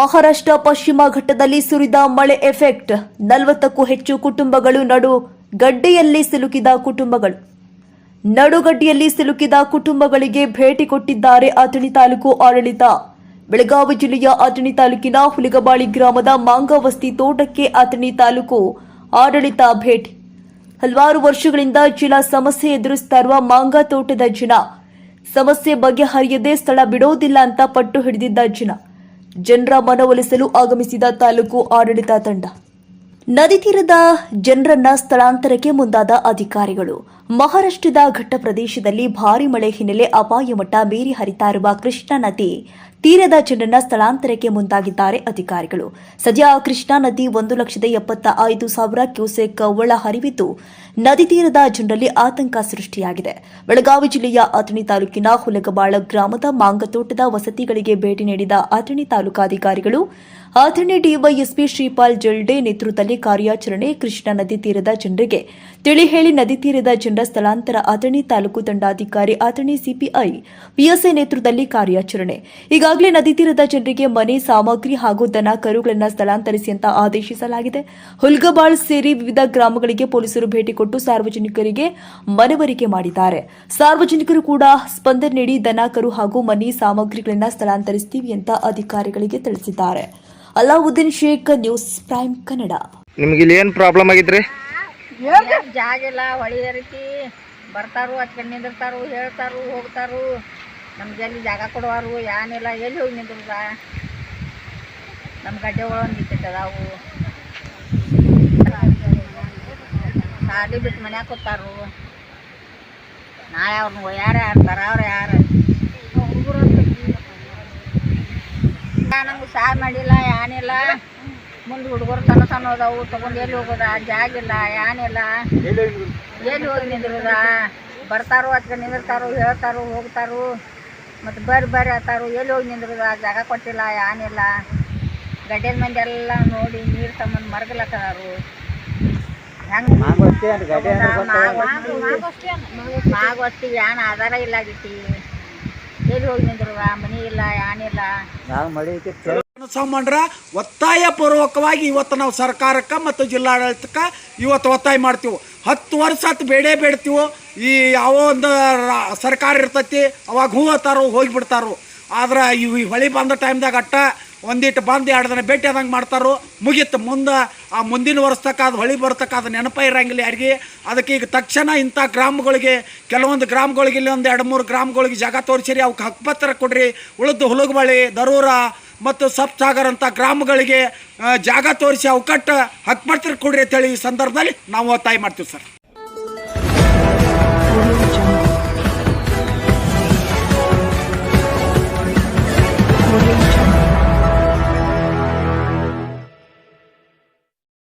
ಮಹಾರಾಷ್ಟ್ರ, ಪಶ್ಚಿಮ ಘಟ್ಟದಲ್ಲಿ ಸುರಿದ ಮಳೆ ಎಫೆಕ್ಟ್. ನಲವತ್ತಕ್ಕೂ ಹೆಚ್ಚು ಕುಟುಂಬಗಳು ನಡು ಗಡ್ಡೆಯಲ್ಲಿ ಸಿಲುಕಿದ ಕುಟುಂಬಗಳು. ನಡುಗಡ್ಡಿಯಲ್ಲಿ ಸಿಲುಕಿದ ಕುಟುಂಬಗಳಿಗೆ ಭೇಟಿ ಕೊಟ್ಟಿದ್ದಾರೆ ಅಥಣಿ ತಾಲೂಕು ಆಡಳಿತ. ಬೆಳಗಾವಿ ಜಿಲ್ಲೆಯ ಅಥಣಿ ತಾಲೂಕಿನ ಹುಲಿಗಬಾಳಿ ಗ್ರಾಮದ ಮಾಂಗವಸ್ತಿ ತೋಟಕ್ಕೆ ಅಥಣಿ ತಾಲೂಕು ಆಡಳಿತ ಭೇಟಿ. ಹಲವಾರು ವರ್ಷಗಳಿಂದ ಜಿಲ್ಲಾ ಸಮಸ್ಯೆ ಎದುರಿಸ್ತಾ ಇರುವ ಮಾಂಗ ತೋಟದ ಜನ. ಸಮಸ್ಯೆ ಬಗೆಹರಿಯದೆ ಸ್ಥಳ ಬಿಡೋದಿಲ್ಲ ಅಂತ ಪಟ್ಟು ಹಿಡಿದಿದ್ದ ಜನ. ಜನರ ಮನವೊಲಿಸಲು ಆಗಮಿಸಿದ ತಾಲೂಕು ಆಡಳಿತ ತಂಡ. ನದಿ ತೀರದ ಜನರನ್ನ ಸ್ಥಳಾಂತರಕ್ಕೆ ಮುಂದಾದ ಅಧಿಕಾರಿಗಳು, ಮಹಾರಾಷ್ಟ್ರದ ಘಟ್ಟ ಪ್ರದೇಶದಲ್ಲಿ ಭಾರಿ ಮಳೆ ಹಿನ್ನೆಲೆ ಅಪಾಯ ಮಟ್ಟ ಮೀರಿ ಹರಿತಾ ಇರುವ ಕೃಷ್ಣಾ ನದಿ ತೀರದ ಚೆಂಡನ್ನ ಸ್ಥಳಾಂತರಕ್ಕೆ ಮುಂದಾಗಿದ್ದಾರೆ ಅಧಿಕಾರಿಗಳು. ಸದ್ಯ ಕೃಷ್ಣಾ ನದಿ ಒಂದು ಲಕ್ಷದ ಎಪ್ಪತ್ತ ಐದು ಸಾವಿರ ಕ್ಯೂಸೆಕ್ ಒಳ ಹರಿವಿದ್ದು, ನದಿ ತೀರದ ಜನರಲ್ಲಿ ಆತಂಕ ಸೃಷ್ಟಿಯಾಗಿದೆ. ಬೆಳಗಾವಿ ಜಿಲ್ಲೆಯ ಅಥಣಿ ತಾಲೂಕಿನ ಹುಲಗಬಾಳ ಗ್ರಾಮದ ಮಾಂಗತೋಟದ ವಸತಿಗಳಿಗೆ ಭೇಟಿ ನೀಡಿದ ಅಥಣಿ ತಾಲೂಕಾಧಿಕಾರಿಗಳು, ಅಥಣಿ ಡಿವೈಎಸ್ಪಿ ಶ್ರೀಪಾಲ್ ಜಲ್ಡೆ ನೇತೃತ್ವದಲ್ಲಿ ಕಾರ್ಯಾಚರಣೆ ಕೃಷ್ಣಾ ನದಿ ತೀರದ ಜನರಿಗೆ ತಿಳಿ ಹೇಳಿ ನದಿ ತೀರದ ಜನರ ಸ್ಥಳಾಂತರ ಅಥಣಿ ತಾಲೂಕು ದಂಡಾಧಿಕಾರಿ, ಅಥಣಿ ಸಿಪಿಐ ಪಿಎಸ್ಐ ನೇತೃತ್ವದಲ್ಲಿ ಕಾರ್ಯಾಚರಣೆ. ಈಗಾಗಲೇ ನದಿ ತೀರದ ಜನರಿಗೆ ಮನೆ ಸಾಮಗ್ರಿ ಹಾಗೂ ದನ ಕರುಗಳನ್ನು ಸ್ಥಳಾಂತರಿಸಿ ಅಂತ ಆದೇಶಿಸಲಾಗಿದೆ. ಹುಲ್ಗಬಾಳ್ ಸೇರಿ ವಿವಿಧ ಗ್ರಾಮಗಳಿಗೆ ಪೊಲೀಸರು ಭೇಟಿ ಕೊಟ್ಟು ಸಾರ್ವಜನಿಕರಿಗೆ ಮನವರಿಕೆ ಮಾಡಿದ್ದಾರೆ. ಸಾರ್ವಜನಿಕರು ಕೂಡ ಸ್ಪಂದನೆ ನೀಡಿ ದನ ಕರು ಹಾಗೂ ಮನೆ ಸಾಮಗ್ರಿಗಳನ್ನು ಸ್ಥಳಾಂತರಿಸ್ತೀವಿ ಅಂತ ಅಧಿಕಾರಿಗಳಿಗೆ ತಿಳಿಸಿದ್ದಾರೆ. Alauddin Shaikh News Prime Kannada. ನಿಮ್ಗೆ ಇಲ್ಲಿ ಏನು ಪ್ರಾಬ್ಲಮ್ ಆಗಿದ್ರಿ ಯಾಕ್ ಜಾಗ ಇಲ್ಲ ಹೊಳಿ ಬರ್ತಾರು ಅಚ್ಕೊಂಡು ನಿಂದಿರ್ತಾರು ಹೇಳ್ತಾರು ಹೋಗ್ತಾರು. ನಮ್ಗೆ ಎಲ್ಲಿ ಜಾಗ ಕೊಡುವಾರು ಏನಿಲ್ಲ ಎಲ್ಲಿ ಹೋಗಿ ನಿಂದ್ರದ ನಮ್ಮ ಗಡ್ಡೆ ಒಳಗೆ ನಿಂತೈತೆ ಅದಾವು. ಸಾಲಿ ಬಿಟ್ಟು ಮನ್ಯಾಗ ಕೂತಾರು. ನಾಳೆ ಅವ್ರನ್ನ ಯಾರು ಯಾರು ಅವ್ರು ಯಾರು? ನಮ್ಗೆ ಸಾರ್ ಮಾಡಿಲ್ಲ ಏನಿಲ್ಲ ಮುಂದೆ ಹುಡುಗರು ಸಣ್ಣ ಸಣ್ಣ ಅದಾವು ತಗೊಂಡು ಎಲ್ಲಿ ಹೋಗೋದ? ಜಾಗ ಇಲ್ಲ ಏನಿಲ್ಲ ಎಲ್ಲಿ ಹೋಗಿ ನಿಂದಿರೋದ ಬರ್ತಾರೋ ಹಚ್ಕೊಂಡು ನಿಂದಿರ್ತಾರೋ ಹೇಳ್ತಾರೋ ಹೋಗ್ತಾರೋ? ಮತ್ತು ಬರ್ರಿ ಬರ್ರಿ ಅಂತಾರು ಎಲ್ಲಿ ಹೋಗಿ ನಿಂದ್ರದ? ಜಾಗ ಕೊಟ್ಟಿಲ್ಲ ಏನಿಲ್ಲ ಗಡ್ಡೆದ ಮಂದಿ ಎಲ್ಲ ನೋಡಿ ನೀರು ಮರಗಲತ್ತದಾರು ಹೆಂಗೆ ಮಾಗೋಸ್ತಿ ಏನ್ ಆಧಾರ ಇಲ್ಲ ಆಗೈತಿ ಎಲ್ಲಿ ಹೋಗಿ ನಿಂದ್ರದ? ಮನಿ ಇಲ್ಲ ಏನಿಲ್ಲ ಸಂಬಂಧ ಒತ್ತಾಯ ಪೂರ್ವಕವಾಗಿ ಇವತ್ತು ನಾವು ಸರ್ಕಾರಕ್ಕೆ ಮತ್ತು ಜಿಲ್ಲಾಡಳಿತಕ್ಕೆ ಇವತ್ತು ಒತ್ತಾಯ ಮಾಡ್ತೀವಿ. ಹತ್ತು ವರ್ಷ ಹತ್ತು ಬೇಡೇ ಬೇಡ್ತೀವೋ, ಈ ಯಾವ ಒಂದು ಸರ್ಕಾರ ಇರ್ತೈತಿ, ಅವಾಗ ಹೂ ಹತ್ತಾರೋ ಹೋಗಿಬಿಡ್ತಾರೋ. ಆದ್ರೆ ಇವು ಈ ಹೊಳಿ ಬಂದ ಟೈಮ್ದಾಗ ಅಟ್ಟ ಒಂದಿಟ್ಟು ಬಂದು ಎರಡು ದಿನ ಭೇಟಿ ಆದಂಗೆ ಮಾಡ್ತಾರೋ, ಮುಗೀತು. ಮುಂದೆ ಆ ಮುಂದಿನ ವರ್ಷಕ್ಕೆ ಅದು ಹೊಳಿ ಬರ್ತಕ್ಕ ಅದು ನೆನಪ ಇರಂಗಿಲ್ಲ ಯಾರಿಗೆ. ಅದಕ್ಕೆ ಈಗ ತಕ್ಷಣ ಇಂಥ ಗ್ರಾಮಗಳಿಗೆ, ಕೆಲವೊಂದು ಗ್ರಾಮಗಳಿಗೆ ಇಲ್ಲಿ ಒಂದು ಎರಡು ಮೂರು ಗ್ರಾಮಗಳಿಗೆ ಜಾಗ ತೋರಿಸಿರಿ ಅವಕ್ಕೆ ಹಕ್ಕುಪತ್ರ ಕೊಡ್ರಿ. ಉಳಿದು ಹುಲಗಬಳಿ ದರೂರ ಮತ್ತು ಸಪ್ಸಾಗರ್ ಅಂತ ಗ್ರಾಮಗಳಿಗೆ ಜಾಗ ತೋರಿಸಿ ಅವಕಟ್ಟು ಹಕ್ಕುಪತ್ರ ಕೊಡ್ರಿ ಅಂತೇಳಿ ಈ ಸಂದರ್ಭದಲ್ಲಿ ನಾವು ಒತ್ತಾಯ ಮಾಡ್ತೀವಿ ಸರ್.